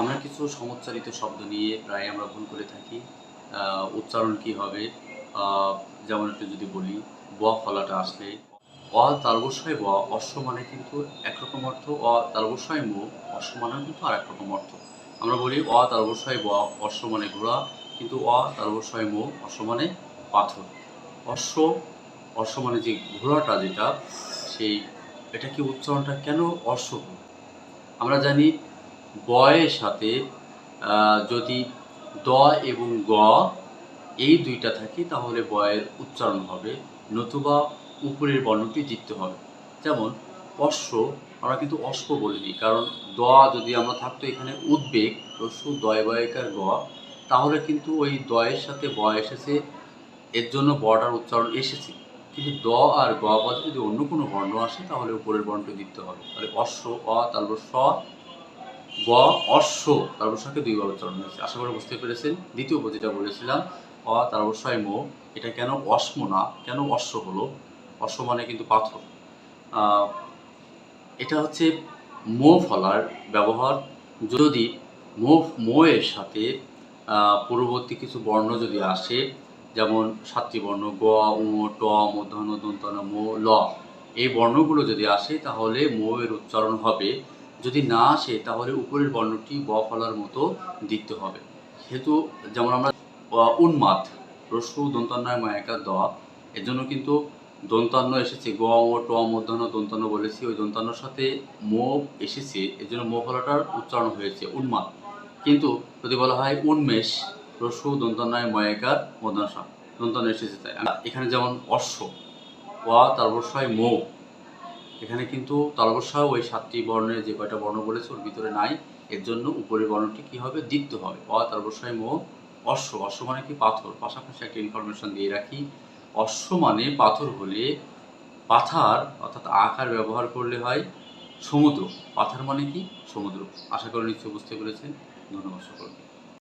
আমরা কিছু সমচ্চারিত শব্দ নিয়ে প্রায় আমরা ভুল করে থাকি। উচ্চারণ কি হবে? যেমন একটু যদি বলি, ব ফলাটা আসলে। অ তালবস্যয় ব, অশ্ব মানে কিন্তু একরকম অর্থ, অ তালবস্যয় মো, অশ্ব মানে কিন্তু আর রকম অর্থ। আমরা বলি অ তালবস্যয় ব, অশ্ব মানে ঘোড়া, কিন্তু অ তালবস্যয় মো, অশ্ব মানে পাথর। অশ্ব অশ্ব মানে যে ঘোড়াটা যেটা, সেই, এটা কি উচ্চারণটা কেন অশ্ব? আমরা জানি বয়ের সাথে যদি দ এবং গ এই দুইটা থাকে, তাহলে বয়ের উচ্চারণ হবে নতুবা উপরের বর্ণটি জিততে হবে। যেমন, অশ্ব, আমরা কিন্তু অশ্ব বলিনি, কারণ দ যদি আমরা থাকতো এখানে উদ্বেগ রস্যু দয় বয়কার গ, তাহলে কিন্তু ওই দয়ের সাথে ব এসেছে, এর জন্য বটার উচ্চারণ এসেছে। কিন্তু দ আর গ বাদে যদি অন্য কোনো বর্ণ আসে, তাহলে উপরের বর্ণটি দিতে হবে। তাহলে অশ্ব, অ, তারপর স ব অশ্ব তারপর সাথে দুইবার উচ্চারণ হয়েছে। আশা করি বুঝতে পেরেছেন। দ্বিতীয় যেটা বলেছিলাম। অ, তারপর মো এটা কেন অশ্ম না? কেন অশ্ব হলো? অশ্ব মানে কিন্তু পাথর। এটা হচ্ছে মো ফলার ব্যবহার। যদি মো মো এর সাথে পূর্ববর্তী কিছু বর্ণ যদি আসে, যেমন সাতটি বর্ণ, গ, উ, ট মধ্যাহ্ন দন্তন মো, ল, এই বর্ণগুলো যদি আসে, তাহলে মো উচ্চারণ হবে যদি না আসে, তাহলে উপরের বর্ণটি ব ফলার মতো দিতে হবে। যেহেতু যেমন আমরা উন্মাদ রস্যু দন্তান্নয় মায়াকা দ এর জন্য কিন্তু দন্তান্ন এসেছে। গ, ও, ট, মধ্যাহ্ন দন্তান্ন বলেছি, ওই দন্তান্নর সাথে মো এসেছে এর জন্য মো ফলাটার উচ্চারণ হয়েছে, উন্মাদ। কিন্তু যদি বলা হয় উন্মেষ রস্যু দন্তান্নয় ময়াকার মধ্যাহ্ন দন্তান্ন এসেছে তাই। এখানে যেমন অশ্ব ওয়া তারবস্যয় মো এখানে কিন্তু তালবস্যা ওই সাতটি বর্ণের যে কয়টা বর্ণ বলেছে ওর ভিতরে নাই। এর জন্য উপরের বর্ণটি কি হবে? দ্বিত্ব হবে। অ তালবস্যয় মো, অশ্ব। অশ্ব মানে কি? পাথর। পাশাপাশি একটা ইনফরমেশন দিয়ে রাখি। অশ্ব মানে পাথর হলে পাথার, অর্থাৎ আকার ব্যবহার করলে হয় সমুদ্র। পাথার মানে কি? সমুদ্র। আশা করি নিশ্চয় বুঝতে পেরেছেন। ধন্যবাদ সকলকে।